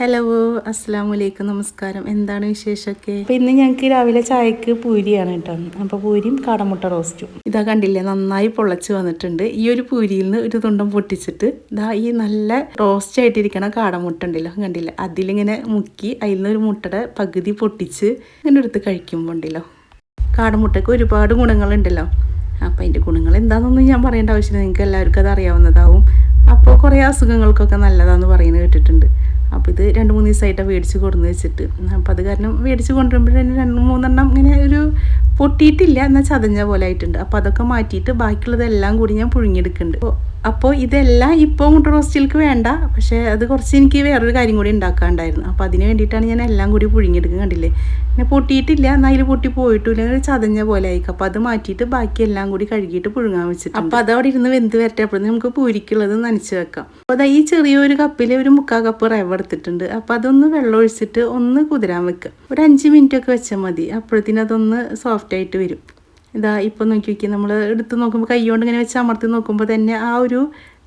Hello അസ്സാം വലൈക്കും നമസ്കാരം എന്താണ് വിശേഷമൊക്കെ അപ്പം ഇന്ന് ഞങ്ങൾക്ക് രാവിലെ ചായക്ക് പൂരിയാണ് കേട്ടോ. അപ്പോൾ പൂരിയും കാടമുട്ട റോസ്റ്റും ഇതാ കണ്ടില്ലേ നന്നായി പൊള്ളച്ച് വന്നിട്ടുണ്ട്. ഈ ഒരു പൂരിയിൽ നിന്ന് ഒരു തുണ്ടം പൊട്ടിച്ചിട്ട് ഇതാ ഈ നല്ല റോസ്റ്റ് ആയിട്ടിരിക്കണ കാടമുട്ട ഉണ്ടല്ലോ കണ്ടില്ലേ? അതിലിങ്ങനെ മുക്കി അതിൽ നിന്ന് ഒരു മുട്ടയുടെ പകുതി പൊട്ടിച്ച് ഇങ്ങനെ എടുത്ത് കഴിക്കുമ്പോൾ ഉണ്ടല്ലോ. കാടമുട്ടയ്ക്ക് ഒരുപാട് ഗുണങ്ങളുണ്ടല്ലോ. അപ്പോൾ അതിന്റെ ഗുണങ്ങൾ എന്താണെന്നൊന്നും ഞാൻ പറയേണ്ട ആവശ്യമില്ല. നിങ്ങൾക്ക് എല്ലാവർക്കും അത് അറിയാവുന്നതാവും. അപ്പോൾ കുറേ അസുഖങ്ങൾക്കൊക്കെ നല്ലതാണെന്ന് പറയുന്നത് കേട്ടിട്ടുണ്ട്. അപ്പോൾ ഇത് രണ്ട് മൂന്ന് ദിവസമായിട്ടാണ് മേടിച്ച് കൊടുന്ന് വെച്ചിട്ട്. അപ്പോൾ അത് കാരണം മേടിച്ച് കൊണ്ടുവരുമ്പോഴേ രണ്ട് മൂന്നെണ്ണം ഇങ്ങനെ ഒരു പൊട്ടിയിട്ടില്ല എന്നാൽ ചതഞ്ഞ പോലെ ആയിട്ടുണ്ട്. അപ്പോൾ അതൊക്കെ മാറ്റിയിട്ട് ബാക്കിയുള്ളതെല്ലാം കൂടി ഞാൻ പുഴുങ്ങിയെടുക്കുന്നുണ്ട്. അപ്പോൾ അപ്പോൾ ഇതെല്ലാം ഇപ്പോൾ മുട്ട റോസ്റ്റിൽക്ക് വേണ്ട. പക്ഷേ അത് കുറച്ച് എനിക്ക് വേറൊരു കാര്യം കൂടി ഉണ്ടാക്കാണ്ടായിരുന്നു. അപ്പോൾ അതിന് വേണ്ടിയിട്ടാണ് ഞാൻ എല്ലാം കൂടി പുഴുങ്ങിയെടുക്കുക കണ്ടില്ലേ? പിന്നെ പൊട്ടിയിട്ടില്ല. എന്നാൽ അതിൽ പൊട്ടി പോയിട്ടില്ല ചതഞ്ഞ പോലെ ആയിരിക്കും അപ്പോൾ അത് മാറ്റിയിട്ട് ബാക്കി എല്ലാം കൂടി കഴുകിയിട്ട് പുഴുങ്ങാൻ വെച്ചിട്ട് അപ്പോൾ അത് അവിടെ ഇരുന്ന് വെന്ത് വരട്ടെ. നമുക്ക് പൂരിക്കുള്ളത് നനച്ച് വെക്കാം. അപ്പോൾ അതാ ഈ ചെറിയൊരു കപ്പിൽ ഒരു മുക്കാൽ കപ്പ് റവ എടുത്തിട്ടുണ്ട്. അപ്പോൾ അതൊന്ന് വെള്ളം ഒഴിച്ചിട്ട് ഒന്ന് കുതിരാൻ വെക്കുക ഒരു അഞ്ച് മിനിറ്റ് ഒക്കെ വെച്ചാൽ മതി. അപ്പോഴത്തേനും അതൊന്ന് സോഫ്റ്റ് ആയിട്ട് വരും. ഇതാ ഇപ്പോൾ നോക്കി നോക്കി നമ്മൾ എടുത്ത് നോക്കുമ്പോൾ കൈ കൊണ്ട് ഇങ്ങനെ വെച്ച് അമർത്തി നോക്കുമ്പോൾ തന്നെ ആ ഒരു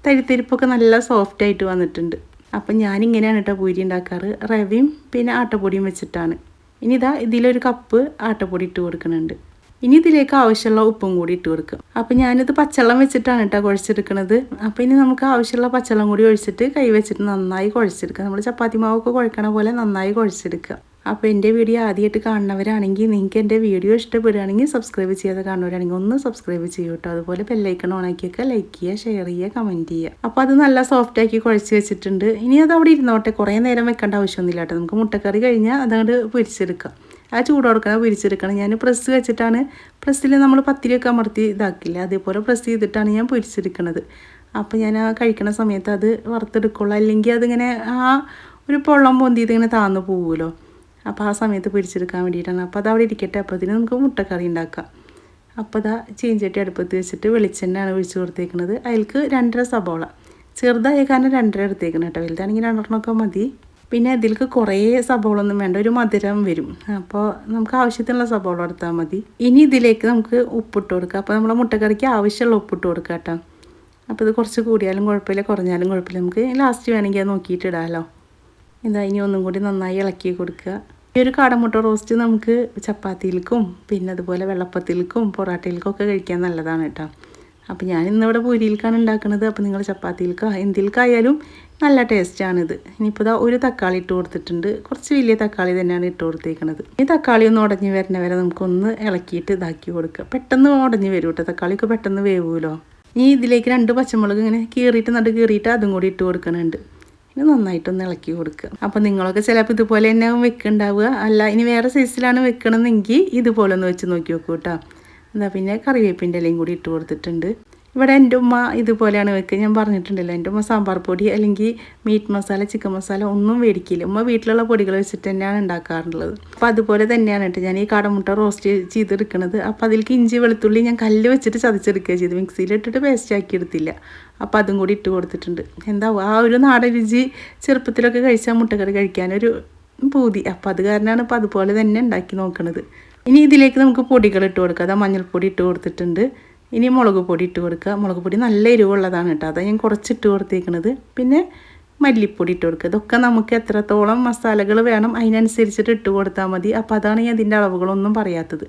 തരിത്തരിപ്പൊക്കെ നല്ല സോഫ്റ്റ് ആയിട്ട് വന്നിട്ടുണ്ട്. അപ്പം ഞാനിങ്ങനെയാണ് കേട്ടോ പൂരി ഉണ്ടാക്കാറ്. റവയും പിന്നെ ആട്ടപ്പൊടിയും വെച്ചിട്ടാണ്. ഇനി ഇതാ ഇതിലൊരു കപ്പ് ആട്ടപ്പൊടി ഇട്ട് കൊടുക്കുന്നുണ്ട്. ഇനി ഇതിലേക്ക് ആവശ്യമുള്ള ഉപ്പും കൂടി ഇട്ട് കൊടുക്കും. അപ്പം ഞാനിത് പച്ചവെള്ളം വെച്ചിട്ടാണ് കേട്ടോ കുഴച്ചെടുക്കുന്നത് അപ്പം ഇനി നമുക്ക് ആവശ്യമുള്ള പച്ചവെള്ളം കൂടി ഒഴിച്ചിട്ട് കൈ വെച്ചിട്ട് നന്നായി കുഴച്ചെടുക്കുക നമ്മൾ ചപ്പാത്തി മാവൊക്കെ കുഴക്കണ പോലെ നന്നായി കുഴച്ചെടുക്കുക അപ്പോൾ എന്റെ വീഡിയോ ആദ്യമായിട്ട് കാണുന്നവരാണെങ്കിൽ നിങ്ങൾക്ക് എന്റെ വീഡിയോ ഇഷ്ടപ്പെടുകയാണെങ്കിൽ സബ്സ്ക്രൈബ് ചെയ്യാതെ കാണുന്നവരാണെങ്കിൽ ഒന്ന് സബ്സ്ക്രൈബ് ചെയ്യൂ കേട്ടോ അതുപോലെ ബെല്ലൈക്കൺ ഓണാക്കിയൊക്കെ ലൈക്ക് ചെയ്യുക ഷെയർ ചെയ്യുക കമന്റ് ചെയ്യുക. അപ്പോൾ അത് നല്ല സോഫ്റ്റ് ആക്കി കുഴച്ച് വെച്ചിട്ടുണ്ട്. ഇനി അത് അവിടെ ഇരുന്നോട്ടെ. കുറേ നേരം വെക്കേണ്ട ആവശ്യമൊന്നുമില്ല കേട്ടോ നമുക്ക് മുട്ടക്കറി കഴിഞ്ഞാൽ അതങ്ങോട്ട് പൊരിച്ചെടുക്കാം. ആ ചൂട് കൊടുക്കണം പൊരിച്ചെടുക്കണം. ഞാൻ പ്രസ് വെച്ചിട്ടാണ് പ്രസ്സിൽ നമ്മൾ പത്തിരിയൊക്കെ അമർത്തി ഇതാക്കില്ല? അതേപോലെ പ്രസ് ചെയ്തിട്ടാണ് ഞാൻ പൊരിച്ചെടുക്കണത്. അപ്പോൾ ഞാൻ ആ കഴിക്കണ സമയത്ത് അത് വറുത്തെടുക്കുള്ളൂ. അല്ലെങ്കിൽ അതിങ്ങനെ ആ ഒരു പൊള്ളം പൊന്തി ഇതിങ്ങനെ താന്നു പോകുമല്ലോ അപ്പോൾ ആ സമയത്ത് പിടിച്ചെടുക്കാൻ വേണ്ടിയിട്ടാണ്. അപ്പോൾ അത് അവിടെ ഇരിക്കട്ടെ. അപ്പോൾ അതിന് നമുക്ക് മുട്ടക്കറി ഉണ്ടാക്കാം. അപ്പോൾ അതാ ചീഞ്ചട്ടി അടുപ്പത്ത് വെച്ചിട്ട് വെളിച്ചെണ്ണയാണ് ഒഴിച്ച് കൊടുത്തേക്കുന്നത് അതിൽക്ക് രണ്ടര സബോള. ചെറുതായ കാരണം രണ്ടര എടുത്തേക്കണം കേട്ടോ. വലുതാണെങ്കിൽ രണ്ടെണ്ണമൊക്കെ മതി. പിന്നെ അതിൽക്ക് കുറേ സബോളൊന്നും വേണ്ട. ഒരു മധുരം വരും. അപ്പോൾ നമുക്ക് ആവശ്യത്തിനുള്ള സബോള എടുത്താൽ മതി. ഇനി ഇതിലേക്ക് നമുക്ക് ഉപ്പിട്ട് കൊടുക്കുക അപ്പോൾ നമ്മളെ മുട്ടക്കറിക്ക് ആവശ്യമുള്ള ഉപ്പിട്ട് കൊടുക്കുക കേട്ടോ. അപ്പോൾ ഇത് കുറച്ച് കൂടിയാലും കുഴപ്പമില്ല. കുറഞ്ഞാലും കുഴപ്പമില്ല. നമുക്ക് ലാസ്റ്റ് വേണമെങ്കിൽ അത് നോക്കിയിട്ട് ഇടാമല്ലോ ഇതാ ഇനി ഒന്നും കൂടി നന്നായി ഇളക്കി കൊടുക്കുക. ഈ ഒരു കാടമുട്ട റോസ്റ്റ് നമുക്ക് ചപ്പാത്തിയിലേക്കും പിന്നെ അതുപോലെ വെള്ളപ്പത്തിലേക്കും പൊറാട്ടയിലേക്കും ഒക്കെ കഴിക്കാൻ നല്ലതാണ് കേട്ടോ. അപ്പോൾ ഞാൻ ഇന്നിവിടെ പൂരിയിലേക്കാണ് ഉണ്ടാക്കുന്നത്. അപ്പോൾ നിങ്ങൾ ചപ്പാത്തിയിലേക്കോ എന്തിലേക്കായാലും നല്ല ടേസ്റ്റാണിത്. ഇനിയിപ്പോൾ ഇതാ ഒരു തക്കാളി ഇട്ട് കൊടുത്തിട്ടുണ്ട്. കുറച്ച് വലിയ തക്കാളി തന്നെയാണ് ഇട്ട് കൊടുത്തേക്കുന്നത് ഈ തക്കാളി ഒന്ന് ഉടഞ്ഞ് വരുന്ന വരെ നമുക്കൊന്ന് ഇളക്കിയിട്ട് ഇതാക്കി കൊടുക്കുക. പെട്ടെന്ന് ഉടഞ്ഞ് വരും കേട്ടോ. തക്കാളിയൊക്കെ പെട്ടെന്ന് വേവുമല്ലോ ഇനി ഇതിലേക്ക് രണ്ട് പച്ചമുളക് ഇങ്ങനെ കീറിയിട്ട് നടു കീറിയിട്ട് അതും കൂടി ഇട്ട് കൊടുക്കുന്നുണ്ട് ഇനി നന്നായിട്ടൊന്ന് ഇളക്കി കൊടുക്കുക. അപ്പോൾ നിങ്ങളൊക്കെ ചിലപ്പോൾ ഇതുപോലെ തന്നെ വെക്കുന്നുണ്ടാവുക. അല്ല ഇനി വേറെ സൈസിലാണ് വെക്കണമെന്നെങ്കിൽ ഇതുപോലെ ഒന്ന് വെച്ച് നോക്കി നോക്കൂ കേട്ടോ. പിന്നെ കറിവേപ്പിന്റെ ഇലയും കൂടി ഇട്ട് കൊടുത്തിട്ടുണ്ട്. ഇവിടെ എന്റെ ഉമ്മ ഇതുപോലെയാണ് വെക്കുക. ഞാൻ പറഞ്ഞിട്ടുണ്ടല്ലോ എന്റെ ഉമ്മ സാമ്പാർ പൊടി അല്ലെങ്കിൽ മീറ്റ് മസാല ചിക്കൻ മസാല ഒന്നും മേടിക്കില്ല ഉമ്മ വീട്ടിലുള്ള പൊടികൾ വെച്ചിട്ട് തന്നെയാണ് ഉണ്ടാക്കാറുള്ളത്. അപ്പോൾ അതുപോലെ തന്നെയാണ് കേട്ടോ ഞാൻ ഈ കടമുട്ട റോസ്റ്റ് ചെയ്തെടുക്കുന്നത് അപ്പോൾ അതിലേക്ക് ഇഞ്ചി വെളുത്തുള്ളി ഞാൻ കല്ല് വെച്ചിട്ട് ചതച്ചെടുക്കുക ചെയ്തു മിക്സിയിലിട്ടിട്ട് പേസ്റ്റ് ആക്കി എടുത്തില്ല. അപ്പോൾ അതും കൂടി ഇട്ട് കൊടുത്തിട്ടുണ്ട്. എന്താ ആ ഒരു നാടൻ രുചി ചെറുപ്പത്തിലൊക്കെ കഴിച്ചാൽ മുട്ടക്കറി കഴിക്കാനൊരു പൂതി. അപ്പോൾ അത് കാരണമാണ് ഇപ്പോൾ അതുപോലെ തന്നെ ഉണ്ടാക്കി നോക്കണത്. ഇനി ഇതിലേക്ക് നമുക്ക് പൊടികൾ ഇട്ട് കൊടുക്കുക അതാ മഞ്ഞൾപ്പൊടി ഇട്ട് കൊടുത്തിട്ടുണ്ട്. ഇനി മുളക് പൊടി ഇട്ട് കൊടുക്കുക. മുളക് പൊടി നല്ല എരിവുള്ളതാണ് കേട്ടോ. അതാ ഞാൻ കുറച്ചിട്ട് കൊടുത്തേക്കണത്. പിന്നെ മല്ലിപ്പൊടി ഇട്ട് കൊടുക്കുക. ഇതൊക്കെ നമുക്ക് എത്രത്തോളം മസാലകൾ വേണം അതിനനുസരിച്ചിട്ട് ഇട്ട് കൊടുത്താൽ മതി. അപ്പോൾ അതാണ് ഞാൻ ഇതിന്റെ അളവുകളൊന്നും പറയാത്തത്.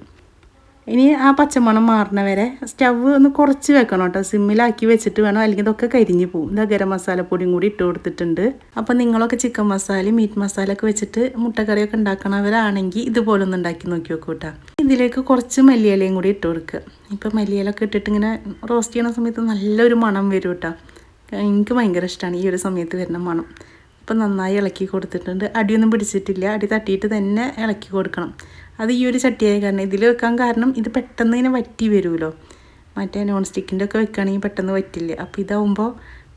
ഇനി ആ പച്ചമണം മാറണ വരെ സ്റ്റവ് ഒന്ന് കുറച്ച് വെക്കണം കേട്ടോ. സിമ്മിലാക്കി വെച്ചിട്ട് വേണം. അല്ലെങ്കിൽ ഇതൊക്കെ കരിഞ്ഞു പോകും ഇതാ ഗരം മസാലപ്പൊടിയും കൂടി ഇട്ട് കൊടുത്തിട്ടുണ്ട്. അപ്പോൾ നിങ്ങളൊക്കെ ചിക്കൻ മസാല മീറ്റ് മസാല ഒക്കെ വെച്ചിട്ട് മുട്ടക്കറിയൊക്കെ ഉണ്ടാക്കണവരാണെങ്കിൽ ഇതുപോലെ ഒന്ന് ഉണ്ടാക്കി നോക്കി നോക്കൂ കേട്ടോ. ഇതിലേക്ക് കുറച്ച് മല്ലിയിലയും കൂടി ഇട്ട് കൊടുക്കുക ഇപ്പോൾ മല്ലിയിലൊക്കെ ഇട്ടിട്ട് ഇങ്ങനെ റോസ്റ്റ് ചെയ്യണ സമയത്ത് നല്ലൊരു മണം വരും കേട്ടോ. എനിക്ക് ഭയങ്കര ഇഷ്ടമാണ് ഈ ഒരു സമയത്ത് വരുന്ന മണം. അപ്പം നന്നായി ഇളക്കി കൊടുത്തിട്ടുണ്ട്. അടിയൊന്നും പിടിച്ചിട്ടില്ല. അടി തട്ടിയിട്ട് തന്നെ ഇളക്കി കൊടുക്കണം. അത് ഈ ഒരു ചട്ടിയായ കാരണം ഇതിൽ വെക്കാൻ കാരണം ഇത് പെട്ടെന്ന് ഇങ്ങനെ വറ്റി വരുമല്ലോ. മറ്റേ നോൺ സ്റ്റിക്കിന്റെ ഒക്കെ വെക്കുകയാണെങ്കിൽ പെട്ടെന്ന് വറ്റില്ല. അപ്പോൾ ഇതാവുമ്പോൾ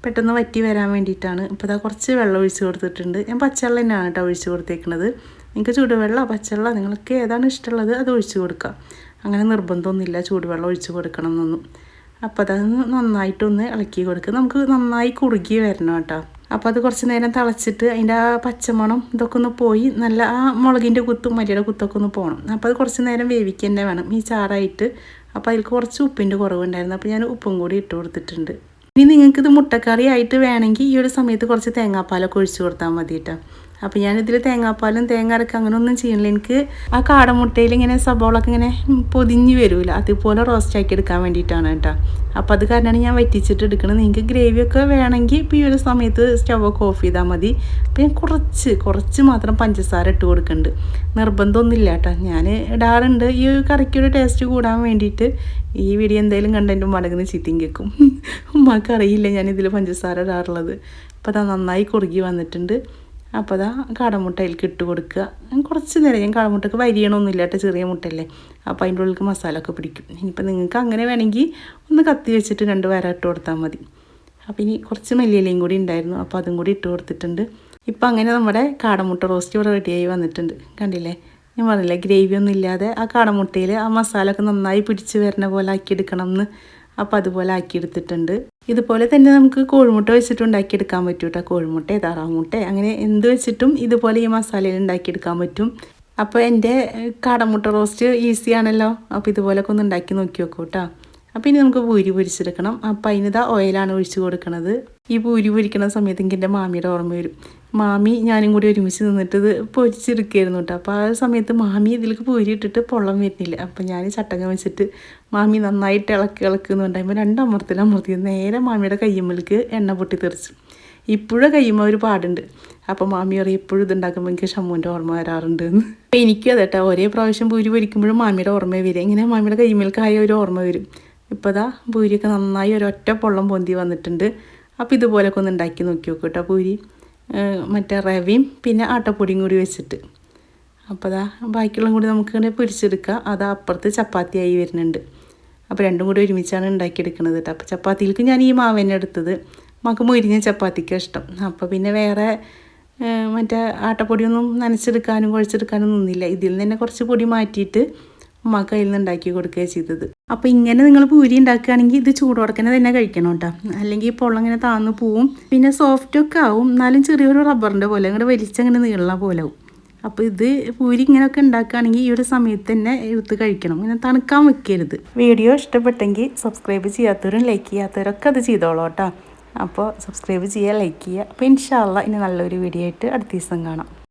പെട്ടെന്ന് വറ്റി വരാൻ വേണ്ടിയിട്ടാണ്. ഇപ്പോൾ ഇതാ കുറച്ച് വെള്ളം ഒഴിച്ച് കൊടുത്തിട്ടുണ്ട്. ഞാൻ പച്ചവെള്ളം തന്നെയാണ് കേട്ടോ ഒഴിച്ച് കൊടുത്തേക്കുന്നത്. നിങ്ങൾക്ക് ചൂടുവെള്ളം പച്ചവെള്ളം നിങ്ങൾക്ക് ഏതാണ് ഇഷ്ടമുള്ളത് അത് ഒഴിച്ച് കൊടുക്കുക. അങ്ങനെ നിർബന്ധമൊന്നുമില്ല ചൂടുവെള്ളം ഒഴിച്ച് കൊടുക്കണം എന്നൊന്നും. അപ്പോൾ അതൊന്ന് നന്നായിട്ടൊന്ന് ഇളക്കി കൊടുക്കുക. നമുക്ക് നന്നായി കുറുകി വരണം കേട്ടോ. അപ്പോൾ അത് കുറച്ച് നേരം തിളച്ചിട്ട് അതിന്റെ ആ പച്ചമണം ഇതൊക്കെ ഒന്ന് പോയി നല്ല ആ മുളകിന്റെ കുത്തും മല്ലിയുടെ കുത്തൊക്കെ ഒന്ന് പോകണം അപ്പോൾ അത് കുറച്ച് നേരം വേവിക്കുക വേണം. ഈ ചാറായിട്ട്. അപ്പോൾ അതിൽ കുറച്ച് ഉപ്പിന്റെ കുറവുണ്ടായിരുന്നു. അപ്പോൾ ഞാൻ ഉപ്പും കൂടി ഇട്ട് കൊടുത്തിട്ടുണ്ട്. ഇനി നിങ്ങൾക്കിത് മുട്ടക്കറി ആയിട്ട് വേണമെങ്കിൽ ഈ ഒരു സമയത്ത് കുറച്ച് തേങ്ങാപ്പാലൊക്കെ ഒഴിച്ച് കൊടുത്താൽ മതി കേട്ടോ അപ്പോൾ ഞാനിതിൽ തേങ്ങാപ്പാലും തേങ്ങ അരക്ക അങ്ങനെ ഒന്നും ചെയ്യണില്ല. എനിക്ക് ആ കാടമുട്ടയിൽ ഇങ്ങനെ സബോളൊക്കെ ഇങ്ങനെ പൊതിഞ്ഞ് വരില്ല അതുപോലെ റോസ്റ്റ് ആക്കി എടുക്കാൻ വേണ്ടിയിട്ടാണ് കേട്ടോ. അപ്പോൾ അത് കാരണമാണ് ഞാൻ വറ്റിച്ചിട്ട് എടുക്കുന്നത് നിങ്ങൾക്ക് ഗ്രേവിയൊക്കെ വേണമെങ്കിൽ ഇപ്പോൾ ഈ ഒരു സമയത്ത് സ്റ്റവൊക്കെ ഓഫ് ചെയ്താൽ മതി. പിന്നെ കുറച്ച് കുറച്ച് മാത്രം പഞ്ചസാര ഇട്ട് കൊടുക്കുന്നുണ്ട് നിർബന്ധമൊന്നുമില്ല കേട്ടോ. ഞാൻ ഇടാറുണ്ട്. ഈ കറിക്കൊരു ടേസ്റ്റ് കൂടാൻ വേണ്ടിയിട്ട് ഈ വീഡിയോ എന്തെങ്കിലും കണ്ടെന്റെ മടങ്ങുന്ന ചീത്തയും കേൾക്കും ഉമ്മാക്ക് ഞാൻ ഇതിൽ പഞ്ചസാര ഇടാറുള്ളത്. അപ്പോൾ അത് നന്നായി കുറുകി വന്നിട്ടുണ്ട്. അപ്പോൾ അതാ കാടമുട്ട ഇട്ട് കൊടുക്കുക കുറച്ച് നേരം ഞാൻ കാടമുട്ടക്ക് വരിയണമൊന്നുമില്ല കേട്ടോ ചെറിയ മുട്ടയല്ലേ. അപ്പോൾ അതിന്റെ ഉള്ളിൽ മസാല ഒക്കെ പിടിക്കും. ഇനിയിപ്പോൾ നിങ്ങൾക്ക് അങ്ങനെ വേണമെങ്കിൽ ഒന്ന് കത്തി വെച്ചിട്ട് രണ്ട് വര ഇട്ട് കൊടുത്താൽ മതി. അപ്പോൾ ഇനി കുറച്ച് മല്ലിയിലയും കൂടി ഉണ്ടായിരുന്നു. അപ്പോൾ അതും കൂടി ഇട്ട് കൊടുത്തിട്ടുണ്ട്. ഇപ്പോൾ അങ്ങനെ നമ്മുടെ കാടമുട്ട റോസ്റ്റ് ഇവിടെ റെഡിയായി വന്നിട്ടുണ്ട്. കണ്ടില്ലേ? ഞാൻ പറഞ്ഞില്ലേ ഗ്രേവി ഒന്നും ഇല്ലാതെ ആ കാടമുട്ടയിൽ ആ മസാല ഒക്കെ നന്നായി പിടിച്ച് വരുന്ന പോലെ ആക്കിയെടുക്കണം എന്ന് അപ്പോൾ അതുപോലെ ആക്കിയെടുത്തിട്ടുണ്ട്. ഇതുപോലെ തന്നെ നമുക്ക് കോഴിമുട്ട വെച്ചിട്ട് ഉണ്ടാക്കിയെടുക്കാൻ പറ്റും കേട്ടോ കോഴിമുട്ട താറാമുട്ട അങ്ങനെ എന്ത് വെച്ചിട്ടും ഇതുപോലെ ഈ മസാലയിൽ ഉണ്ടാക്കിയെടുക്കാൻ പറ്റും. അപ്പോൾ എന്റെ കാടമുട്ട റോസ്റ്റ് ഈസി ആണല്ലോ. അപ്പോൾ ഇതുപോലൊക്കെ ഒന്ന് ഉണ്ടാക്കി നോക്കി വെക്കും കേട്ടോ അപ്പോൾ ഇനി നമുക്ക് പൂരി പൊരിച്ചെടുക്കണം. അപ്പോൾ അതിനിതാ ഓയിലാണ് ഒഴിച്ചു കൊടുക്കുന്നത് ഈ പൂരി പൊരിക്കുന്ന സമയത്ത് എനിക്ക് എന്റെ മാമിയുടെ ഓർമ്മ വരും. മാമി ഞാനും കൂടി ഒരുമിച്ച് നിന്നിട്ട് ഇത് പൊരിച്ചെടുക്കുകയായിരുന്നു കേട്ടോ. അപ്പോൾ ആ സമയത്ത് മാമി ഇതിലേക്ക് പൊരി ഇട്ടിട്ട് പൊള്ളം വരുന്നില്ല. അപ്പോൾ ഞാൻ ചട്ടങ്ങ വെച്ചിട്ട് മാമി നന്നായിട്ട് ഇളക്കി ഇളക്കുന്ന് രണ്ട് അമർത്തിൽ അമർത്തി നേരെ മാമിയുടെ കയ്യുമ്മലേക്ക് എണ്ണ പൊട്ടി തെറിച്ചു. ഇപ്പോഴും കയ്യുമ്പോൾ ഒരു പാടുണ്ട്. അപ്പോൾ മാമി പറയും എപ്പോഴും ഇതുണ്ടാക്കുമ്പോൾ എനിക്ക് ഷമ്മുവിന്റെ ഓർമ്മ വരാറുണ്ട് എന്ന്. അപ്പോൾ എനിക്കും അതെ ഒരേ പ്രാവശ്യം പൂരി പൊരിക്കുമ്പോഴും മാമിയുടെ ഓർമ്മ വരും ഇങ്ങനെ മാമിയുടെ കയ്യുമ്മേൽക്കായ ഒരു ഓർമ്മ വരും. ഇപ്പോൾ ഇതാ പൂരിയൊക്കെ നന്നായി ഒരൊറ്റ പൊള്ളം പൊന്തി വന്നിട്ടുണ്ട്. അപ്പോൾ ഇതുപോലൊക്കെ ഒന്ന് ഉണ്ടാക്കി നോക്കി നോക്കൂ കേട്ടോ പൂരി. മറ്റേ റവയും പിന്നെ ആട്ടപ്പൊടിയും കൂടി വെച്ചിട്ട്. അപ്പോൾ അതാ ബാക്കിയുള്ള കൂടി നമുക്ക് ഇങ്ങനെ പിടിച്ചെടുക്കുക. അത് അപ്പുറത്ത് ചപ്പാത്തിയായി വരുന്നുണ്ട്. അപ്പോൾ രണ്ടും കൂടി ഒരുമിച്ചാണ് ഉണ്ടാക്കിയെടുക്കുന്നത് കേട്ടോ. അപ്പോൾ ചപ്പാത്തിയിലേക്ക് ഞാൻ ഈ മാവ് തന്നെ എടുത്തത്. മക്ക് മുരിഞ്ഞ ചപ്പാത്തിക്ക് ഇഷ്ടം. അപ്പോൾ പിന്നെ വേറെ മറ്റേ ആട്ടപ്പൊടിയൊന്നും നനച്ചെടുക്കാനും കുഴച്ചെടുക്കാനും ഒന്നുമില്ല ഇതിൽ നിന്ന് തന്നെ കുറച്ച് പൊടി മാറ്റിയിട്ട് ഉമ്മക്ക് കയ്യിൽ നിന്ന് ഉണ്ടാക്കി കൊടുക്കുകയാണ് ചെയ്തത്. അപ്പോൾ ഇങ്ങനെ നിങ്ങൾ പൂരി ഉണ്ടാക്കുകയാണെങ്കിൽ ഇത് ചൂടോടക്കനെ തന്നെ കഴിക്കണം കേട്ടോ. അല്ലെങ്കിൽ പൊള്ളം ഇങ്ങനെ താന്നു പോവും. പിന്നെ സോഫ്റ്റ് ഒക്കെ ആവും. എന്നാലും ചെറിയൊരു റബ്ബറിന്റെ പോലെ അങ്ങനെ വലിച്ചങ്ങനെ നീളണ പോലെ ആവും. അപ്പോൾ ഇത് പൂരി ഇങ്ങനെയൊക്കെ ഉണ്ടാക്കുകയാണെങ്കിൽ ഈ ഒരു സമയത്ത് തന്നെ എടുത്ത് കഴിക്കണം. ഇങ്ങനെ തണുക്കാൻ വെക്കരുത്. വീഡിയോ ഇഷ്ടപ്പെട്ടെങ്കിൽ സബ്സ്ക്രൈബ് ചെയ്യാത്തവരും ലൈക്ക് ചെയ്യാത്തവരൊക്കെ അത് ചെയ്തോളൂ കേട്ടോ. അപ്പോൾ സബ്സ്ക്രൈബ് ചെയ്യുക ലൈക്ക് ചെയ്യുക. അപ്പോൾ ഇൻഷാല്ല ഇനി നല്ലൊരു വീഡിയോ ആയിട്ട് അടുത്ത ദിവസം കാണാം.